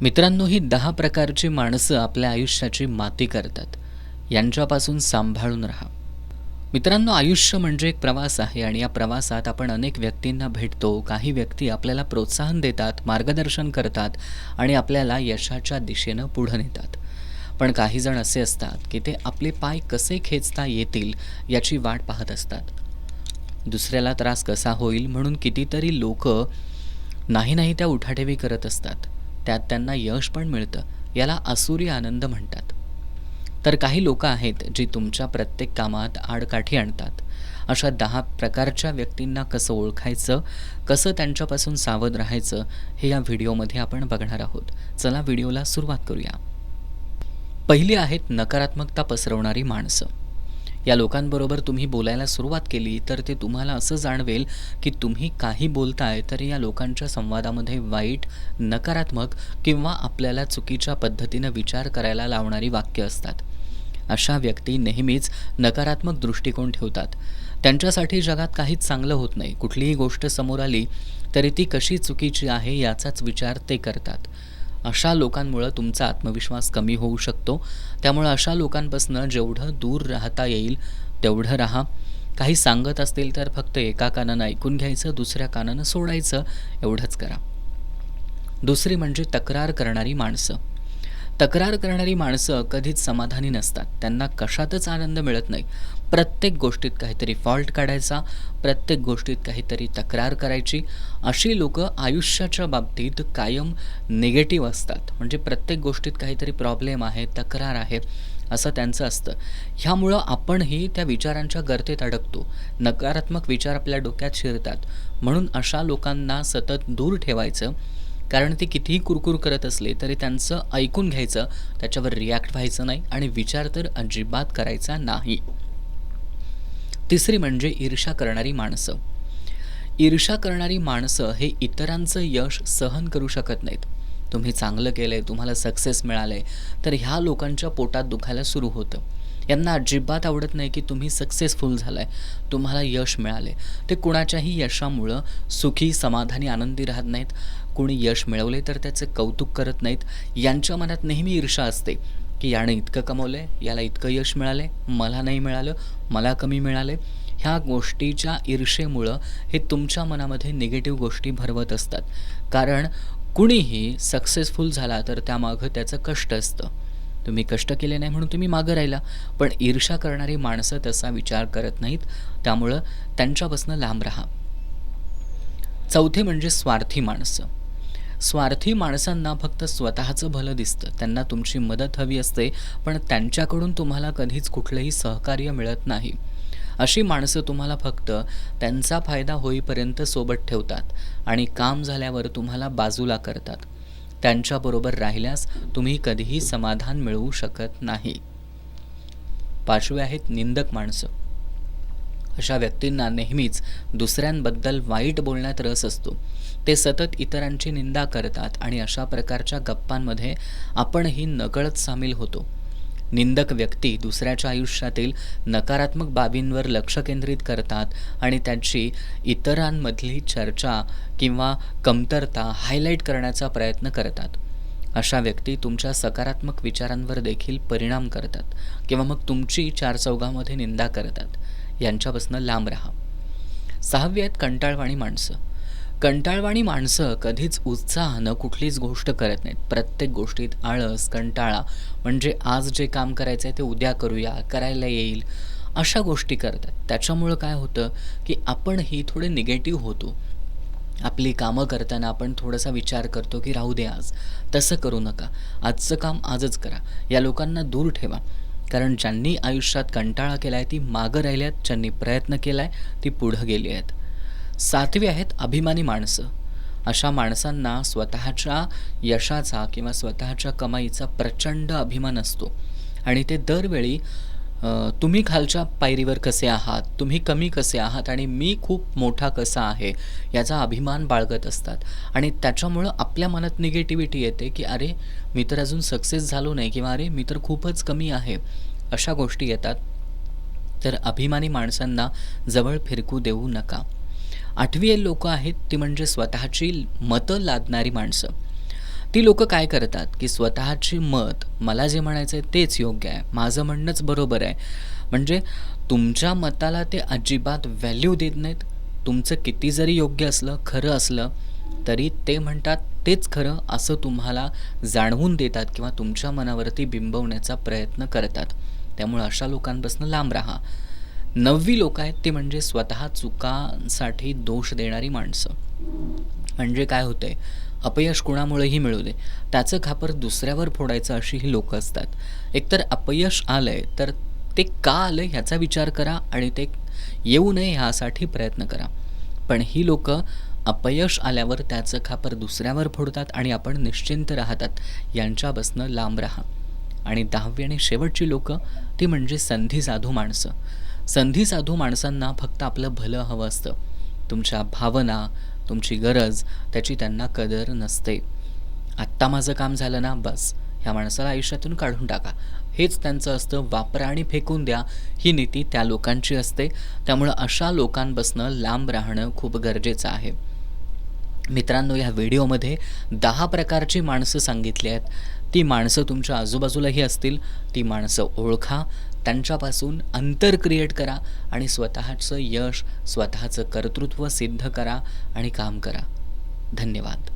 मित्रांनो ही दहा प्रकारची माणसं आपल्या आयुष्याची माती करतात. यांच्यापासून सांभाळून राहा. मित्रांनो आयुष्य म्हणजे एक प्रवास आहे आणि या प्रवासात आपण अनेक व्यक्तींना भेटतो. काही व्यक्ती आपल्याला प्रोत्साहन देतात मार्गदर्शन करतात आणि आपल्याला यशाच्या दिशेनं पुढं नेतात. पण काही जण असे असतात की ते आपले पाय कसे खेचता येतील याची वाट पाहत असतात. दुसऱ्याला त्रास कसा होईल म्हणून कितीतरी लोक नाही नाही त्या उठाठेवी करत असतात. त्यात त्यांना यश पण मिळतं याला असुरी आनंद म्हणतात. तर काही लोक आहेत जी तुमच्या प्रत्येक कामात आडकाठी आणतात. अशा दहा प्रकारच्या व्यक्तींना कसं ओळखायचं कसं त्यांच्यापासून सावध राहायचं हे या व्हिडिओमध्ये आपण बघणार आहोत. चला व्हिडिओला सुरुवात करूया. पहिली आहेत नकारात्मकता पसरवणारी माणसं. या लोकांबरोबर तुम्ही बोलायला सुरुवात केली तर ते तुम्हाला असं जाणवेल की तुम्ही काही बोलताय तर या लोकांच्या संवादामध्ये वाईट नकारात्मक किंवा आपल्याला चुकीच्या पद्धतीनं विचार करायला लावणारी वाक्य असतात. अशा व्यक्ती नेहमीच नकारात्मक दृष्टिकोन ठेवतात. त्यांच्यासाठी जगात काहीच चांगलं होत नाही. कुठलीही गोष्ट समोर आली तरी ती कशी चुकीची आहे याचाच विचार ते करतात. अशा लोकांमुळं तुमचा आत्मविश्वास कमी होऊ शकतो. त्यामुळं अशा लोकांपासून जेवढं दूर राहता येईल तेवढं राहा. काही सांगत असतील तर फक्त एका कानानं ऐकून घ्यायचं दुसऱ्या कानानं सोडायचं एवढंच करा. दुसरी म्हणजे तक्रार करणारी माणसं. तक्रार करणारी माणसं कधीच समाधानी नसतात. त्यांना कशातच आनंद मिळत नाही. प्रत्येक गोष्टीत काहीतरी फॉल्ट काढायचा प्रत्येक गोष्टीत काहीतरी तक्रार करायची. अशी लोक आयुष्याच्या बाबतीत कायम निगेटिव्ह असतात. म्हणजे प्रत्येक गोष्टीत काहीतरी प्रॉब्लेम आहे तक्रार आहे असं त्यांचं असतं. ह्यामुळं आपणही त्या विचारांच्या गर्तेत अडकतो. नकारात्मक विचार आपल्या डोक्यात शिरतात. म्हणून अशा लोकांना सतत दूर ठेवायचं कारण ते कितीही कुरकुर करत असले तरी त्यांचं ऐकून घ्यायचं त्याच्यावर रिॲक्ट व्हायचं नाही आणि विचार तर अजिबात करायचा नाही. तिसरी म्हणजे ईर्षा करणारी माणसं. ईर्षा करणारी माणसं हे इतरांचं यश सहन करू शकत नाहीत. तुम्ही चांगलं केलं आहे तुम्हाला सक्सेस मिळालं आहे तर ह्या लोकांच्या पोटात दुखायला सुरू होतं. यांना अजिबात आवडत नाही की तुम्ही सक्सेसफुल झाला आहे तुम्हाला यश मिळाले ते कुणाच्याही यशामुळं सुखी समाधानी आनंदी राहत नाहीत. कोणी यश मिळवले तर त्याचं कौतुक करत नाहीत. यांच्या मनात नेहमी ईर्षा असते की यानं इतकं कमवलं आहे याला इतकं यश मिळालं आहे मला नाही मिळालं मला कमी मिळाले ह्या गोष्टीच्या ईर्षेमुळं हे तुमच्या मनामध्ये निगेटिव्ह गोष्टी भरवत असतात. कारण कुणीही सक्सेसफुल झाला तर त्यामागं त्याचं कष्ट असतं. तुम्ही कष्ट केले नाही म्हणून तुम्ही मागं राहिला. पण ईर्षा करणारी माणसं तसा विचार करत नाहीत. त्यामुळं त्यांच्यापासून लांब राहा. चौथे म्हणजे स्वार्थी माणसं. स्वार्थी माणसांना फक्त स्वतःचं भलं दिसतं. त्यांना तुमची मदत हवी असते पण त्यांच्याकडून तुम्हाला कधीच कुठलंही सहकार्य मिळत नाही. अशी माणसं तुम्हाला फक्त त्यांचा फायदा होईपर्यंत सोबत ठेवतात आणि काम झाल्यावर तुम्हाला बाजूला करतात. त्यांच्याबरोबर राहिल्यास तुम्ही कधीही समाधान मिळवू शकत नाही. पाचवे आहेत निंदक माणसं. अशा व्यक्तींना नेहमीच दुसऱ्यांबद्दल वाईट बोलण्यात रस असतो. ते सतत इतरांची निंदा करतात आणि अशा प्रकारच्या गप्पांमध्ये आपणही नकळत सामील होतो. निंदक व्यक्ती दुसऱ्याच्या आयुष्यातील नकारात्मक बाबींवर लक्ष केंद्रित करतात आणि त्यांची इतरांमधली चर्चा किंवा कमतरता हायलाईट करण्याचा प्रयत्न करतात. अशा व्यक्ती तुमच्या सकारात्मक विचारांवर देखील परिणाम करतात किंवा मग तुमची चार चौघामध्ये निंदा करतात. यांच्यापासून लांब राहा. सहावी आहेत कंटाळवाणी माणसं. कंटाळवाणी माणसं कधीच उत्साहानं कुठलीच गोष्ट करत नाहीत. प्रत्येक गोष्टीत आळस कंटाळा म्हणजे आज जे काम करायचं आहे ते उद्या करूया करायला येईल अशा गोष्टी करतात. त्याच्यामुळं काय होतं की आपणही थोडे निगेटिव्ह होतो. आपली कामं करताना आपण थोडासा विचार करतो की राहू दे आज तसं करू नका. आजचं काम आजच करा. या लोकांना दूर ठेवा. कारण ज्यांनी आयुष्यात कंटाळा केला आहे ती मागं राहिल्यात ज्यांनी प्रयत्न केला आहे ती पुढं गेली आहेत. सातवी आहेत अभिमानी माणसं. अशा माणसांना स्वतःच्या यशाचा किंवा स्वतःच्या कमाईचा प्रचंड अभिमान असतो. आणि ते दरवेळी तुम्ही खालच्या पायरीवर कसे आहात? तुम्ही कमी कसे आहात? आणि मी खूप मोठा कसा आहे? याचा अभिमान बाळगत असतात. आणि त्याच्यामुळं आपल्या मनात निगेटिव्हिटी येते की अरे मी तर अजून सक्सेस झालो नाही किंवा अरे मी तर खूपच कमी आहे. अशा गोष्टी येतात. तर अभिमानी माणसांना जवळ फिरकू देऊ नका. आठवी लोक आहेत ती म्हणजे स्वतःची मतं लादणारी माणसं. ती लोकं काय करतात की स्वतःची मत मला जे म्हणायचं आहे तेच योग्य आहे. माझं म्हणणंच बरोबर आहे. म्हणजे तुमच्या मताला ते अजिबात व्हॅल्यू देत नाहीत. तुमचं किती जरी योग्य असलं खरं असलं तरी ते म्हणतात तेच खरं असं तुम्हाला जाणवून देतात किंवा तुमच्या मनावरती बिंबवण्याचा प्रयत्न करतात. त्यामुळे अशा लोकांपासून लांब राहा. नववी लोक आहेत ते म्हणजे स्वतः चुकांसाठी दोष देणारी माणसं. म्हणजे काय होतंय? अपयश कोणामुळेही मिळू दे. त्याचं खापर दुसऱ्यावर फोडायचं अशी ही लोकं असतात. एकतर अपयश आलंय तर ते का आलं ह्याचा विचार करा आणि ते येऊ नये ह्यासाठी प्रयत्न करा. पण ही लोकं अपयश आल्यावर त्याचं खापर दुसऱ्यावर फोडतात आणि आपण निश्चिंत राहतात. यांच्यापासनं लांब राहा. आणि दहावी आणि शेवटची लोकं ती म्हणजे संधी साधू माणसं. संधी साधू माणसांना फक्त आपलं भलं हवं असतं. तुमच्या भावना तुमची गरज त्याची त्यांना कदर नसते. आत्ता माझं काम झालं ना बस. ह्या माणसाला आयुष्यातून काढून टाका. हेच त्यांचं असतं वापरा आणि फेकून द्या. ही नीती त्या लोकांची असते. त्यामुळं अशा लोकांपासनं लांब राहणं खूप गरजेचं आहे. मित्रांनो या व्हिडिओमध्ये दहा प्रकारची माणसं सांगितली आहेत. ती माणसं तुमच्या आजूबाजूलाही असतील. ती माणसं ओळखा. त्यांच्यापासून अंतर क्रिएट करा आणि स्वतःचं यश स्वतःचं कर्तृत्व सिद्ध करा आणि काम करा. धन्यवाद.